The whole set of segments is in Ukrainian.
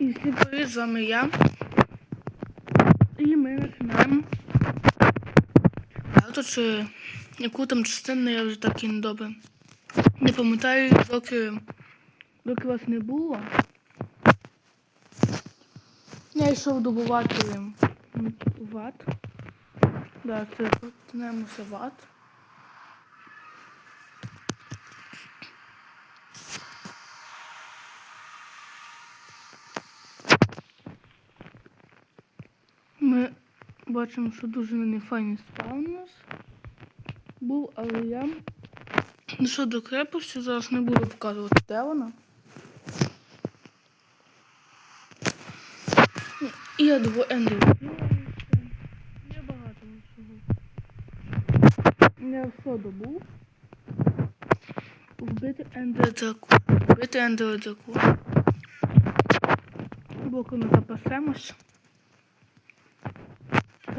І всі привіт, з вами я. І ми починаємо. А тут яку там частину я вже так і не добре. Не пам'ятаю, доки, доки вас не було. Я йшов добувати ват. Да, це повернемося ват. Ми бачимо, що дуже нефайний спаун у нас був, але я ну що до крепості зараз не буду показувати, де вона. І я до ендеру. Я багато всього. Я все добув. Вбити ендердраку. Вбити ендердраку. Боку ми запасемось.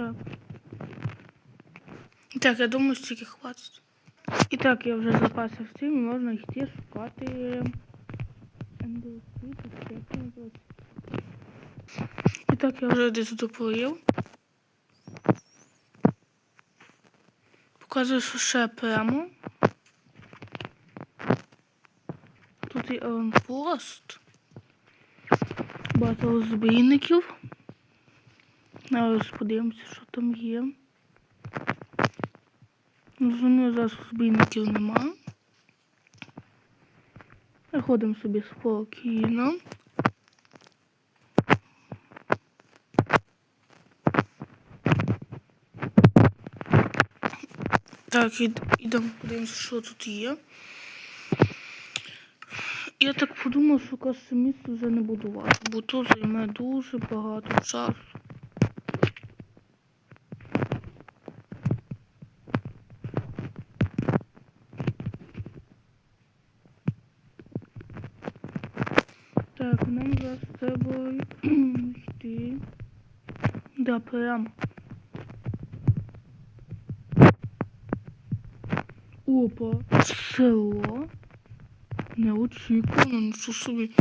Так. Так, я думаю, стільки хватить. І так, я вже запасив цим, можна йти шукати. І так, я вже десь доплив. Показую, що ще прямо. Тут є аванпост. Багато розбійників. Зараз подивимося, що там є. Розумію, зараз розбійників нема. Заходимо собі спокійно. Так, ід- ідемо подивимося, що тут є. Я так подумав, що каже, місце вже не будувати, бо тут займе дуже багато часу. Так, нам зараз треба йти. Да, прямо. Опа, село. Неочікувано, нічого собі.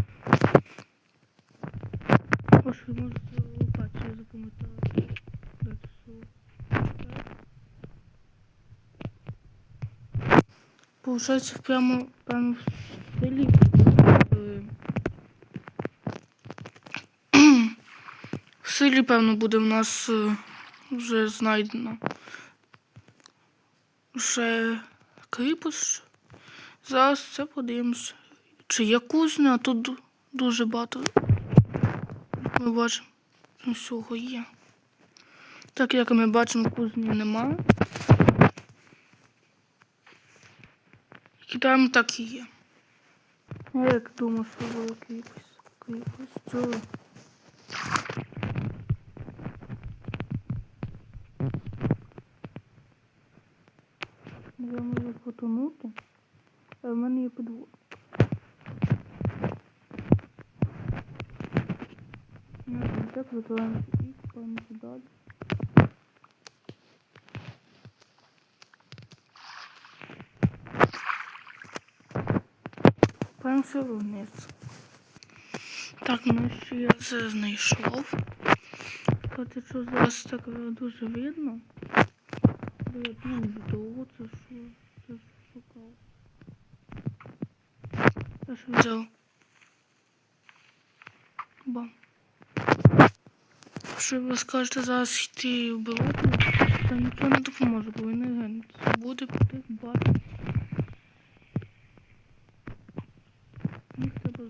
Ось ви можете лопаті запам'ятати. Получається, прямо, прямо в селі. В селі, певно, буде в нас е, вже знайдено. Вже кріпость. Зараз це подивимося. Чи є кузня, а тут дуже багато. Ми бачимо, всього є. Так як ми бачимо, кузні немає. Кидаємо так і є. Я як думав, що була кріпость. Кріпость. Цього. Я можу потонути. А в мене є підвод. Ну, так закриваємо і купаємося далі. Купаємося вниз. Так, ну що я це знайшов. Кстати, що зараз так е, дуже видно. Я дуже довго це що це шукав. Я ж взяв. Бам. Що ви скажете зараз йти вбивати, це нічого не допоможе, бо він буде піти бати. Їх треба.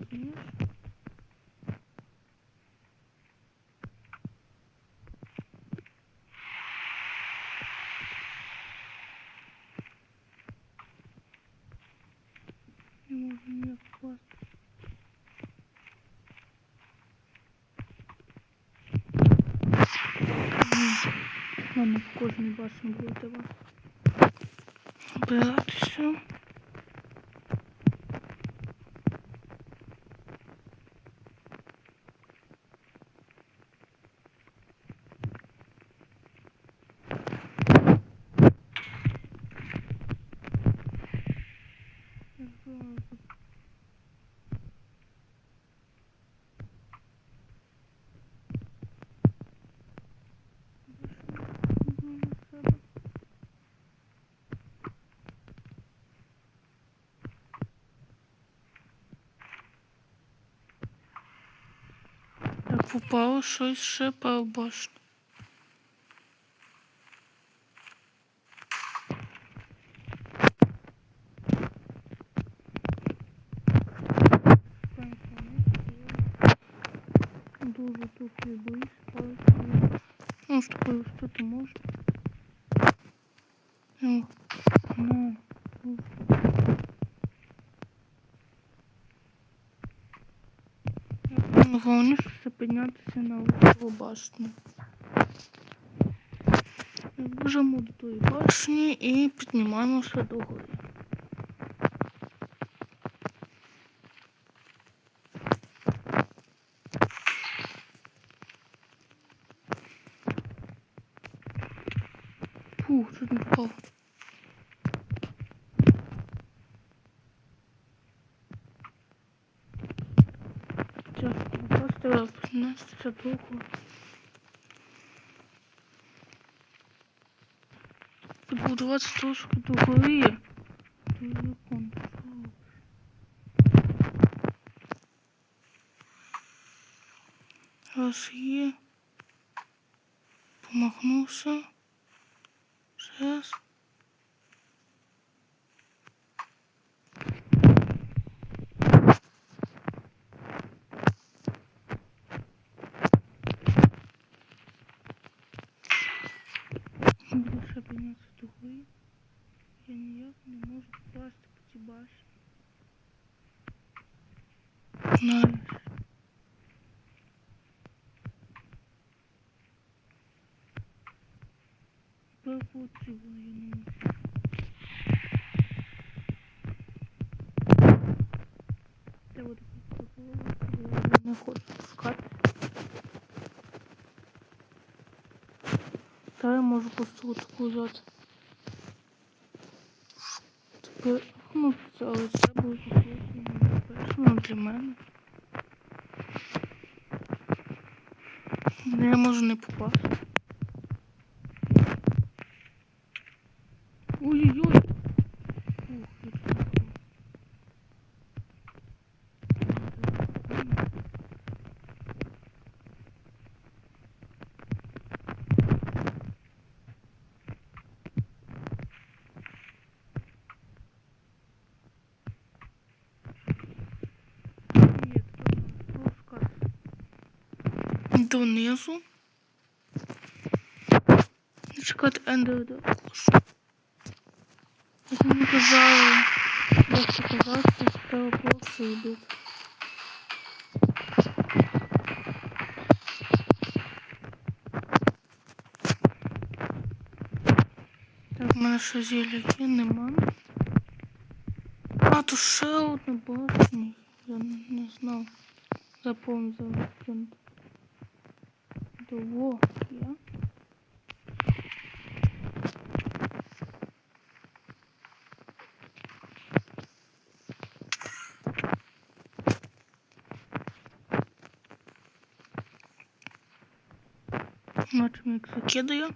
Не можу ніяк впасти. Ладно, в кожній башні буде вас. Обиратися. lazım. Попало щось ще по башню. Дуже тухлий боюсь, палець. Ну, з такою встати можна. Ну, ну, ну. Головніше це піднятися на високу башню. Біжимо до тої башні і піднімаємося до чуть не впав. Попасти, але піднестися довго. Підбудуватися трошки. Телефон. Раз є. Помахнувся. Раз. Більше піднятися до гори. Я ніяк не можу попасти по цій Я можу. Це буде не хочу спускати. Та я можу просто вот таку. Тепер, ну, це, але це буде безпечно для мене. Я можу не попасти. Донизу. Чекати ендер до кошу. Як мені казали, як це казати, треба просто робити. Так, в мене ще зілля є, нема. А, то ще одна башня. Я не, знав. Запомнив зараз. Того я. Матч як кидаю.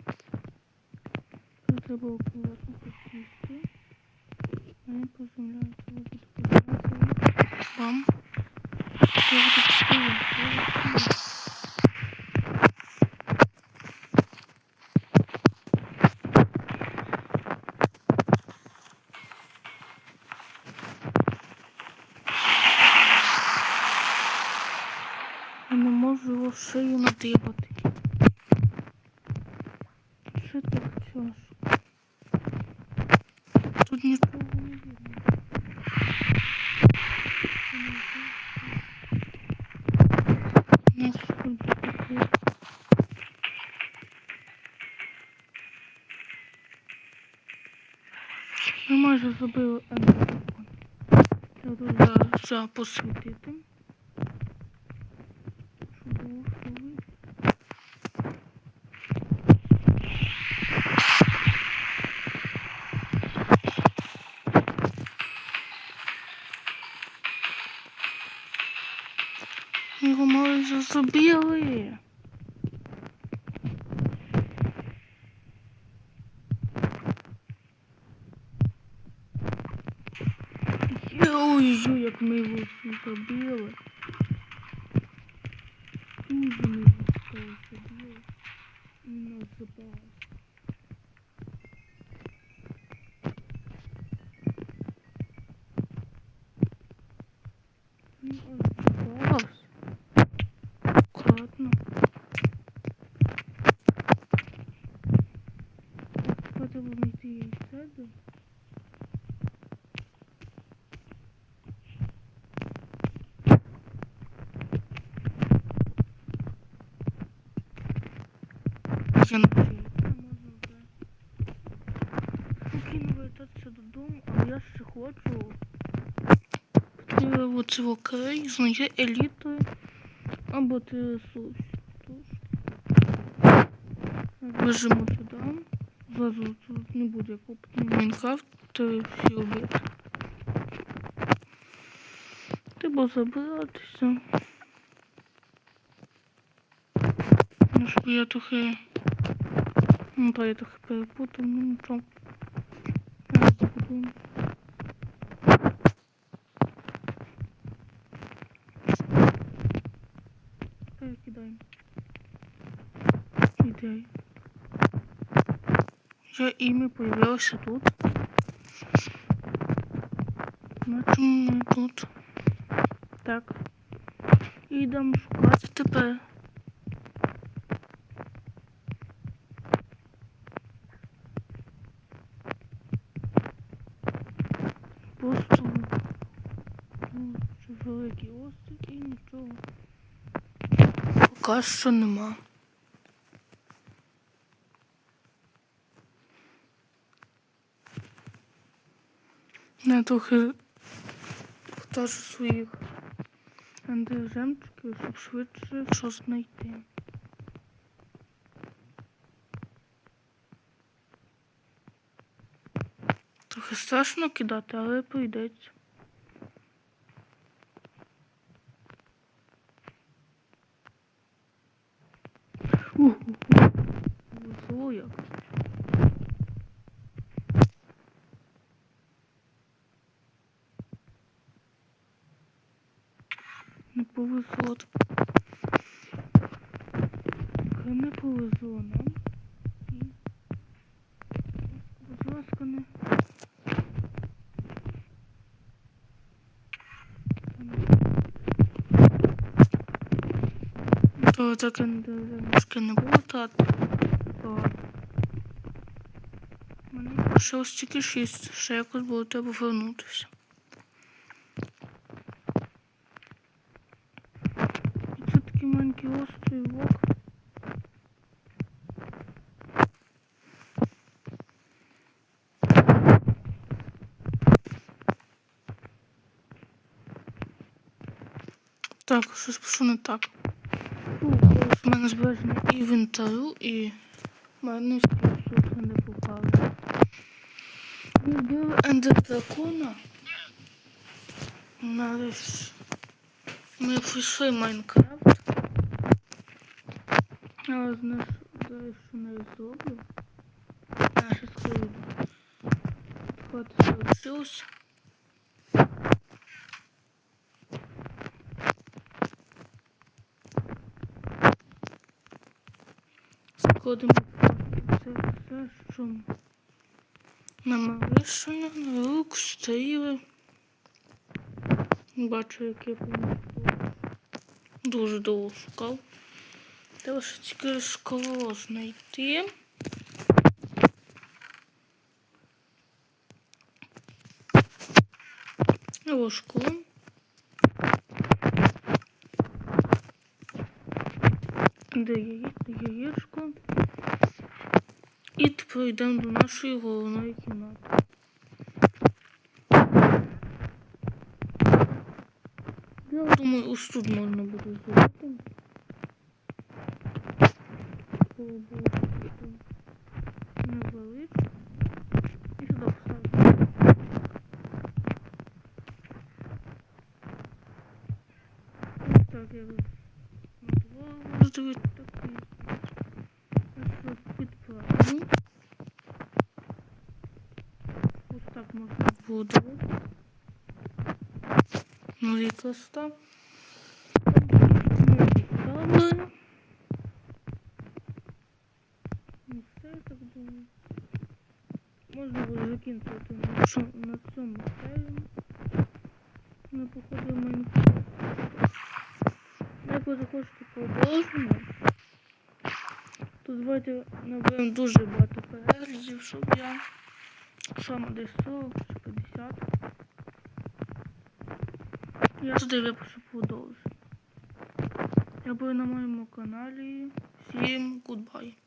Треба акуратно посісти. Вони поземляються, ви буде поземлятися. Бам. Я буду підсилювати. Я не можу його шию надибати. Що так тяжко? Тут нікого не видно. Таке? Ми майже зробили ендердракон. Треба тут зараз все посвітити. Щоб було все видно. Майже забили. Ой-ой, як ми його всі забили. Дуже Ну, ось зараз. Аккуратно. Потрібно знайти яйця, де? Я не можна вже. Спокійно вертатися додому, але я ще хочу. Потрібно оце окей, знайти елітою або ти ресурс. Біжимо сюди. Зразу тут не буде як опитний Майнкрафт, то всі об'єкти. Треба забиратися. Ну, щоб я трохи... Ну, так, я трохи перепутав, ну нічого. Я забуду. Перекидаємо. Ідея. Я ім'я появилося тут. Чому тут? Так. І йдемо шукати тепер. Просто ну, великий острів і нічого. Поки що нема. Я трохи покажу своїх андержемчиків, щоб швидше щось знайти. Трохи страшно кидати, але прийдеться. Весело як. Не повезло. Не повезло нам. Будь ласка, не. То таке немножко не було так. Мені лишилось тільки шість. Ще якось було треба повернутися. І це такий маленький острівок. Так, щось пішло не так. У мене збереження інвентарю і в мене ресурси не попали. Ми вбили ендер дракона. Нарешті. Ми пройшли Майнкрафт. Але знаєш, зараз що не зроблю. Наше скоро. Хватить залишилось. Сходимо. Це все, що нам вирішено. Рук, стріли. Бачу, як я помітив. Дуже довго шукав. Треба ще тільки школу знайти. Ложку. Де яє- яєчко. І тепер йдемо до нашої головної кімнати. Я думаю, ось тут можна буде зробити. Невеличко. І сюди вставити. Ось так я роздивити такий. Ось підправлю. Ось так можна буде. Ну. Добре. Ну все. можна було закінчувати на, на цьому серію. Ми походимо Майнкрафт. Як ви захочете продовження, то давайте наберемо дуже багато переглядів, щоб я саме десь 40 чи 50. Я туди випишу продовження. Я буду на моєму каналі. Всім гудбай.